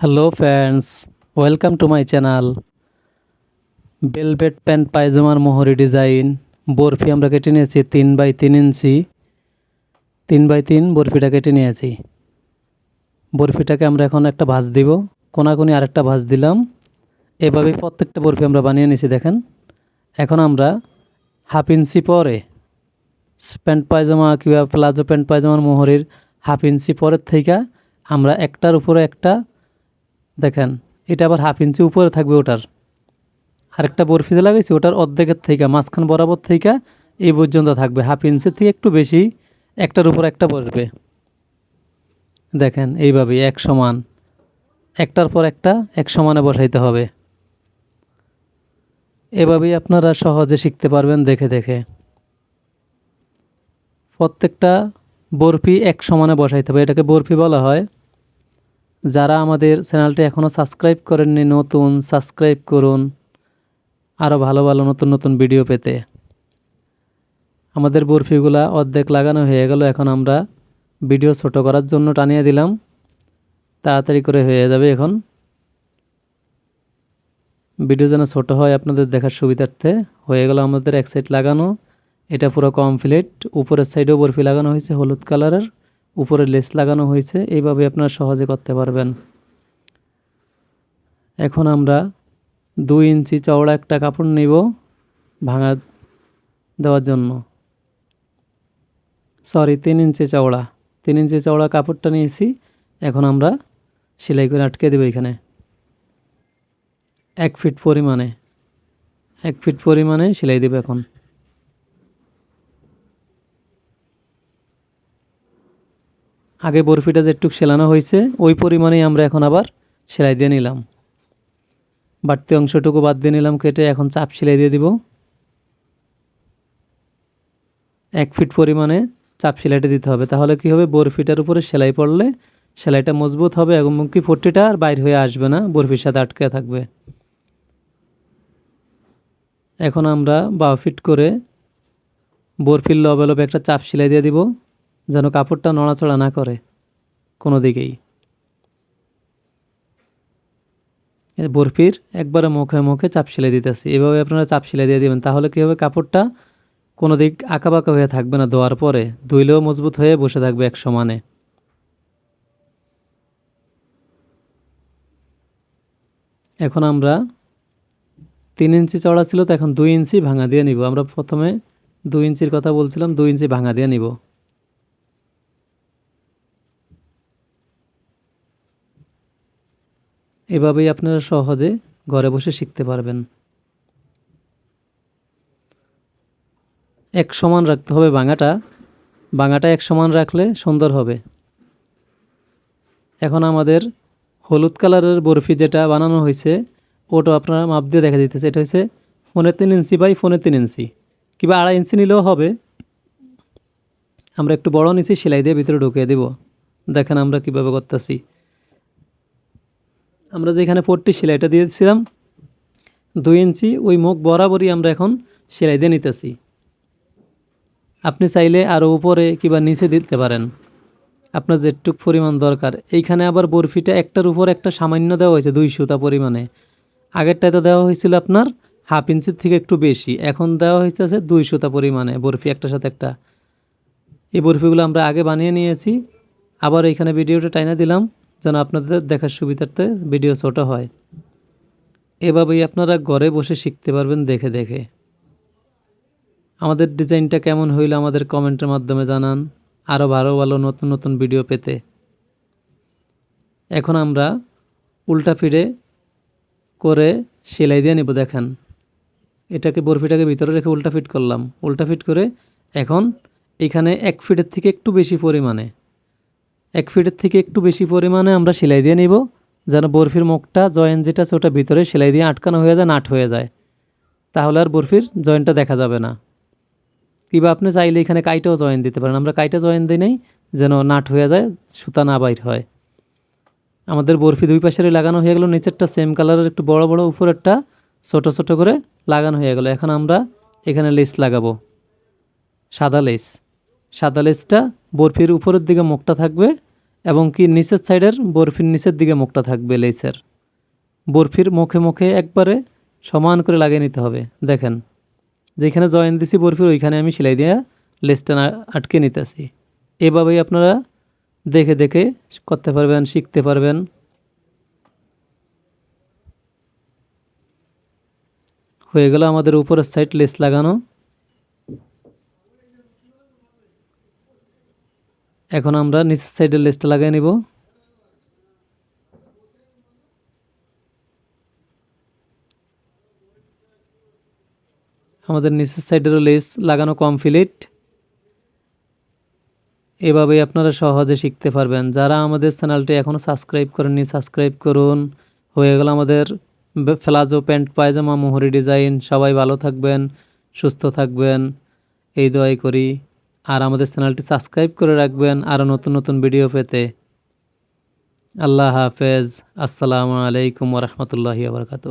Hello friends welcome to my channel velvet pant পায়জামার মোহরি design barfi আমরা কেটে নিয়েছি তিন বাই তিন ইঞ্চি তিন বাই তিন বরফিটা কেটে নিয়েছি বরফিটাকে আমরা এখন একটা ভাঁজ দিব কোনাকুনি আরেকটা ভাঁজ দিলাম এভাবেই প্রত্যেকটা বরফি আমরা বানিয়ে নিয়েছি দেখেন এখন আমরা হাফ ইঞ্চি পরে প্যান্ট পায়জামা কিংবা প্লাজো প্যান্ট পায়জামার মোহরির হাফ ইঞ্চি পরের থেকে আমরা একটার উপরে একটা দেখেন, এটা আবার হাফ ইঞ্চি উপরে থাকবে ওটার। আরেকটা বরফি যে লাগাইছি, ওটার অর্ধেকের থেকে মাঝখান বরাবর থেকে এই পর্যন্ত থাকবে। হাফ ইঞ্চি থেকে একটু বেশি, একটার উপর একটা বসবে। দেখেন এইভাবে এক সমান। একটার পর একটা এক সমানে বসাইতে হবে। এভাবেই আপনারা সহজে শিখতে পারবেন দেখে দেখে। প্রত্যেকটা বরফি এক সমানে বসাইতে হবে। এটাকে বরফি বলা হয়। যারা আমাদের চ্যানেলটি এখনও সাবস্ক্রাইব করেননি, নতুন সাবস্ক্রাইব করুন। আরও ভালো ভালো নতুন নতুন ভিডিও পেতে। আমাদের বরফিগুলা অর্ধেক লাগানো হয়ে গেল, এখন আমরা ভিডিও ছোট করার জন্য টানিয়ে দিলাম। তাড়াতাড়ি করে হয়ে যাবে এখন। ভিডিও যেন ছোট হয় আপনাদের দেখার সুবিধার্থে হয়ে গেল আমাদের এক সাইড লাগানো। এটা পুরো কমপ্লিট উপরের সাইডেও বরফি লাগানো হয়েছে, হলুদ কালারের। উপরে লেস লাগানো হয়েছে, এইভাবে আপনারা সহজে করতে পারবেন। এখন আমরা দুই ইঞ্চি চওড়া একটা কাপড় নিব ভাঙা দেওয়ার জন্য। সরি তিন ইঞ্চি চওড়া। তিন ইঞ্চি চওড়া কাপড়টা নিয়েছি, এখন আমরা সেলাই করে আটকে দেবো এখানে। এক ফিট পরিমাণে, এক ফিট পরিমাণে সেলাই দেবো এখন। আগে বরফিটা যেটুক সেলানো হয়েছে, ওই পরিমাণেই আমরা এখন আবার সেলাই দিয়ে নিলাম। বাড়তি অংশটুকু বাদ দিয়ে নিলাম, কেটে এখন চাপ সেলাই দিয়ে দিব। এক ফিট পরিমাণে চাপ সেলাইটা দিতে হবে। তাহলে কি হবে? বরফিটার উপরে সেলাই পড়লে সেলাইটা মজবুত হবে এবং কি ফোর্টিটা আর বাইর হয়ে আসবে না, বরফির সাথে আটকে থাকবে। এখন আমরা বারো ফিট করে বরফির লবে লবে একটা চাপ সেলাই দিয়ে দিব। যেন কাপড়টা নড়াচড়া না করে কোনো দিকেই। বরফির একবারে মুখে মুখে চাপ সেলাই দিতেছি। এভাবে আপনারা চাপ সেলাই দিয়ে দেবেন, তাহলে কী হবে? কাপড়টা কোনো দিক আঁকাবাঁকা হয়ে থাকবে না ধোয়ার পরে। ধুইলেও মজবুত হয়ে বসে থাকবে এক সমানে। এখন আমরা তিন ইঞ্চি চড়া ছিল, তো এখন দুই ইঞ্চি ভাঙা দিয়ে নিব। আমরা প্রথমে দুই ইঞ্চির কথা বলছিলাম, দুই ইঞ্চি ভাঙা দিয়ে নিব। এভাবেই আপনারা সহজে ঘরে বসে শিখতে পারবেন। এক সমান রাখতে হবে বাঙাটা। বাঙাটা এক সমান রাখলে সুন্দর হবে। এখন আমাদের হলুদ কালারের বরফি যেটা বানানো হয়েছে, ওটা আপনারা মাপ দিয়ে দেখা দিতেছে এটা হচ্ছে ফোনে তিন ইঞ্চি বাই ফোনে তিন ইঞ্চি। কিংবা আড়াই ইঞ্চি নিলেও হবে। আমরা একটু বড় নিচে সেলাই দিয়ে ভিতরে ঢুকিয়ে দেব। দেখেন আমরা কীভাবে করতেছি। আমরা যেখানে পট্টি সেলাইটা দিয়েছিলাম, দুই ইঞ্চি, ওই মুখ বরাবরই আমরা এখন সেলাই দিয়ে নিতেছি। আপনি চাইলে আরও উপরে কিংবা নিচে দিতে পারেন। আপনার যেটুক পরিমাণ দরকার। এইখানে আবার বরফিটা একটার উপর একটা সামান্য দেওয়া হয়েছে, দুই সুতা পরিমাণে। আগেরটাতে দেওয়া হয়েছিল আপনার হাফ ইঞ্চির থেকে একটু বেশি। এখন দেওয়া হয়েছে দুই সুতা পরিমাণে, বরফি একটার সাথে একটা। এই বরফিগুলো আমরা আগে বানিয়ে নিয়েছি। আবার এখানে ভিডিওটা টাইনা দিলাম। যেন আপনাদের দেখার সুবিধার্থে ভিডিও ছোট হয়। এভাবেই আপনারা ঘরে বসে শিখতে পারবেন দেখে দেখে। আমাদের ডিজাইনটা কেমন হইল আমাদের কমেন্টের মাধ্যমে জানান। আরও ভালো ভালো নতুন নতুন ভিডিও পেতে। এখন আমরা উল্টা ফিরে করে সেলাই দিয়ে নেব দেখেন। এটাকে বরফিটাকে ভিতরে রেখে উল্টা ফিট করলাম। উল্টা ফিট করে এখন এখানে এক ফিটের থেকে একটু বেশি পরিমাণে এক ফিটের থেকে একটু বেশি পরিমাণে আমরা সেলাই দিয়ে নিব, যেন বরফির মুখটা, জয়েন্ট যেটা আছে ওটা ভিতরে সেলাই দিয়ে আটকানো হয়ে যায়, নাট হয়ে যায়। তাহলে আর বরফির জয়েন্টটা দেখা যাবে না। কিংবা আপনি চাইলে এখানে কাইটাও জয়েন দিতে পারেন। আমরা কাইটা জয়েন দিই নাই, যেন নাট হয়ে যায়, সুতা না বাইর হয়। আমাদের বরফি দুই পাশেরই লাগানো হয়ে গেল, নিচেরটা সেম কালারের একটু বড় বড়, উপরেরটা ছোট ছোট করে লাগানো হয়ে গেল। এখন আমরা এখানে লেস লাগাবো। সাদা লেস সাদা লেসটা বরফির উপরের দিকে মুখটা থাকবে এবং কি নিচের সাইডের বরফির নিচের দিকে মুখটা থাকবে লেসের। বরফির মুখে মুখে একবারে সমান করে লাগিয়ে নিতে হবে। দেখেন, যেখানে জয়েন দিছি বরফির ওইখানে আমি সেলাই দিয়ে লেসটা আটকে নিতেছি। এভাবেই আপনারা দেখে দেখে করতে পারবেন, শিখতে পারবেন। হয়ে গেল আমাদের উপরের সাইড লেস লাগানো। এখন আমরা নিচের সাইডের লেসটা লাগিয়ে নিব। আমাদের নিচের সাইডেরও লেস লাগানো কমপ্লিট এভাবেই আপনারা সহজে শিখতে পারবেন। যারা আমাদের চ্যানেলটি এখনও সাবস্ক্রাইব করেননি সাবস্ক্রাইব করুন। হয়ে গেল আমাদের প্লাজো প্যান্ট পায়জামা মোহরি ডিজাইন সবাই ভালো থাকবেন, সুস্থ থাকবেন। এই দোয়াই করি। আর আমাদের চ্যানেলটি সাবস্ক্রাইব করে রাখবেন আরও নতুন নতুন ভিডিও পেতে। আল্লাহ হাফেজ। আসসালামু আলাইকুম রহমতুল্লাহি আবরকাত